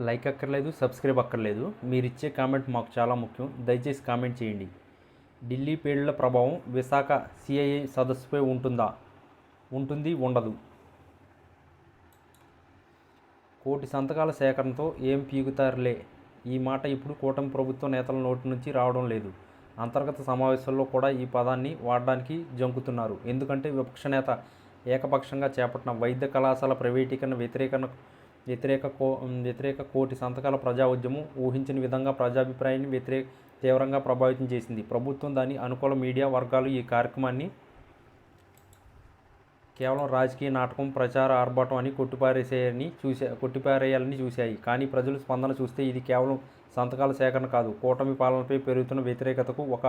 Like అక్కర్లేదు subscribe అక్కర్లేదు. మీరు ఇచ్చే కామెంట్ మాకు చాలా ముఖ్యం. దయచేసి కామెంట్ చేయండి. ఢిల్లీ పేలుళ్ళ ప్రభావం విశాఖ సిఐఏ సదస్సుపై ఉంటుందా? ఉంటుంది ఉండదు. కోటి సంతకాల సేకరణతో ఏం పీగుతారులే ఈ మాట ఇప్పుడు కూటమి ప్రభుత్వ నేతల నోటి నుంచి రావడం లేదు. అంతర్గత సమావేశాల్లో కూడా ఈ పదాన్ని వాడడానికి జంకుతున్నారు. ఎందుకంటే విపక్ష నేత ఏకపక్షంగా చేపట్టిన వైద్య కళాశాల ప్రైవేటీకరణ వ్యతిరేకణ వ్యతిరేక కో వ్యతిరేక కోటి సంతకాల ప్రజా ఉద్యమం ఊహించిన విధంగా ప్రజాభిప్రాయాన్ని వ్యతిరేక తీవ్రంగా ప్రభావితం చేసింది. ప్రభుత్వం దాని అనుకూల మీడియా వర్గాలు ఈ కార్యక్రమాన్ని కేవలం రాజకీయ నాటకం ప్రచార ఆర్భాటం అని కొట్టిపారేసేయని చూసే కొట్టిపారేయాలని చూశాయి. కానీ ప్రజలు స్పందన చూస్తే ఇది కేవలం సంతకాల సేకరణ కాదు. కూటమి పాలనపై పెరుగుతున్న వ్యతిరేకతకు ఒక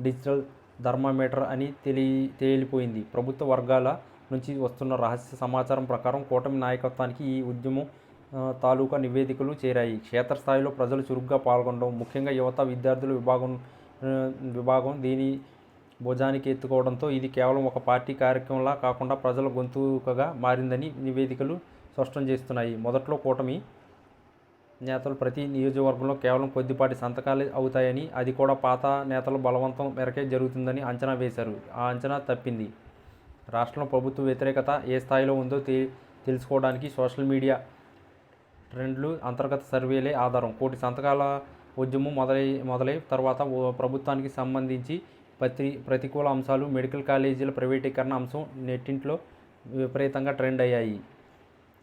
డిజిటల్ థర్మామీటర్ అని తెలి తేలిపోయింది. ప్రభుత్వ వర్గాల నుంచి వస్తున్న రహస్య సమాచారం ప్రకారం కూటమి నాయకత్వానికి ఈ ఉద్యమం తాలూకా నివేదికలు చేరాయి. క్షేత్రస్థాయిలో ప్రజలు చురుగ్గా పాల్గొనడం ముఖ్యంగా యువత విద్యార్థుల విభాగం విభాగం దీని భుజానికి ఎత్తుకోవడంతో ఇది కేవలం ఒక పార్టీ కార్యక్రమంలా కాకుండా ప్రజల గొంతుకగా మారిందని నివేదికలు స్పష్టం చేస్తున్నాయి. మొదట్లో కూటమి నేతలు ప్రతి నియోజకవర్గంలో కేవలం కొద్దిపాటి సంతకాలు అవుతాయని అది కూడా పాత నేతల బలవంతం మేరకే జరుగుతుందని అంచనా వేశారు. ఆ అంచనా తప్పింది. రాష్ట్రంలో ప్రభుత్వ వ్యతిరేకత ఏ స్థాయిలో ఉందో తెలుసుకోవడానికి సోషల్ మీడియా ట్రెండ్లు అంతర్గత సర్వేలే ఆధారం. కోటి సంతకాల ఉద్యమం మొదలై మొదలై తర్వాత ఓ ప్రభుత్వానికి సంబంధించి ప్రతి ప్రతికూల అంశాలు మెడికల్ కాలేజీల ప్రైవేటీకరణ అంశం నెట్టింట్లో విపరీతంగా ట్రెండ్ అయ్యాయి.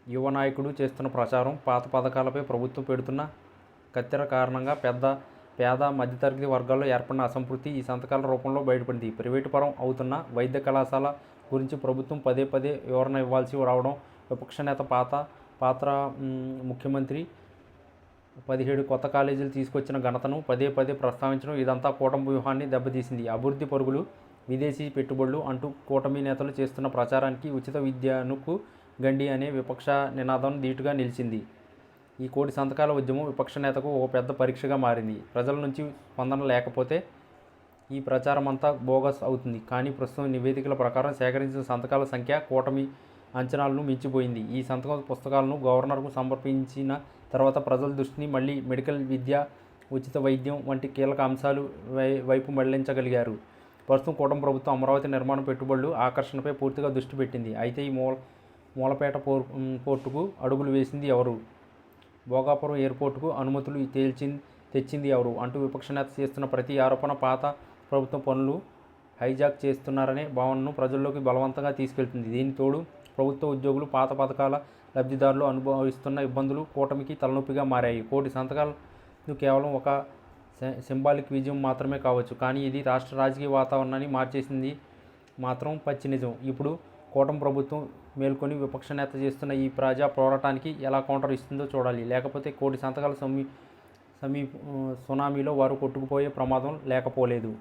యువ నాయకుడు చేస్తున్న ప్రచారం పాత పథకాలపై ప్రభుత్వం పెడుతున్న కత్తెర కారణంగా పెద్ద పేద మధ్యతరగతి వర్గాల్లో ఏర్పడిన అసంతృప్తి ఈ సంతకాల రూపంలో బయటపడింది. ప్రైవేటు పరం అవుతున్న వైద్య కళాశాల గురించి ప్రభుత్వం పదే పదే వివరణ ఇవ్వాల్సి రావడం విపక్ష నేత పాత పాత్ర ముఖ్యమంత్రి పదిహేడు కొత్త కాలేజీలు తీసుకొచ్చిన ఘనతను పదే పదే ప్రస్తావించడం ఇదంతా కూటమి వ్యూహాన్ని దెబ్బతీసింది. అభివృద్ధి పరుగులు విదేశీ పెట్టుబడులు అంటూ కూటమి నేతలు చేస్తున్న ప్రచారానికి ఉచిత విద్యనుకు గండి అనే విపక్ష నినాదం ధీటుగా నిలిచింది. ఈ కోటి సంతకాల ఉద్యమం విపక్ష నేతకు ఒక పెద్ద పరీక్షగా మారింది. ప్రజల నుంచి స్పందన లేకపోతే ఈ ప్రచారం అంతా బోగస్ అవుతుంది. కానీ ప్రస్తుతం నివేదికల ప్రకారం సేకరించిన సంతకాల సంఖ్య కూటమి అంచనాలను మించిపోయింది. ఈ సంతకం పుస్తకాలను గవర్నర్కు సమర్పించిన తర్వాత ప్రజల దృష్టిని మళ్ళీ మెడికల్ విద్య ఉచిత వైద్యం వంటి కీలక అంశాలు వై వైపు మళ్ళించగలిగారు. ప్రస్తుతం కూటమి ప్రభుత్వం అమరావతి నిర్మాణ పెట్టుబడులు ఆకర్షణపై పూర్తిగా దృష్టి పెట్టింది. అయితే ఈ మూల మూలపేట పోర్ పోర్టుకు అడుగులు వేసింది ఎవరు? భోగాపురం ఎయిర్పోర్టుకు అనుమతులు తేల్చి తెచ్చింది ఎవరు? అంటూ విపక్ష నేత చేస్తున్న ప్రతి ఆరోపణ పాత ప్రభుత్వం పనులు హైజాక్ చేస్తున్నారనే భావనను ప్రజల్లోకి బలవంతంగా తీసుకెళ్తుంది. దీని తోడు ప్రభుత్వ ఉద్యోగులు పాత పథకాల లబ్ధిదారులు అనుభవిస్తున్న ఇబ్బందులు కూటమికి తలనొప్పిగా మారాయి. కోటి సంతకాలు కేవలం ఒక సింబాలిక్ విజయం మాత్రమే కావచ్చు. కానీ ఇది రాష్ట్ర రాజకీయ వాతావరణాన్ని మార్చేసింది మాత్రం పచ్చి నిజం. ఇప్పుడు కూటమి ప్రభుత్వం మేల్కొని విపక్ష నేత చేస్తున్న ఈ ప్రజా పోరాటానికి ఎలా కౌంటర్ ఇస్తుందో చూడాలి. లేకపోతే కోటి సంతకాల సమీ సమీ సునామీలో వారు కొట్టుకుపోయే ప్రమాదం లేకపోలేదు.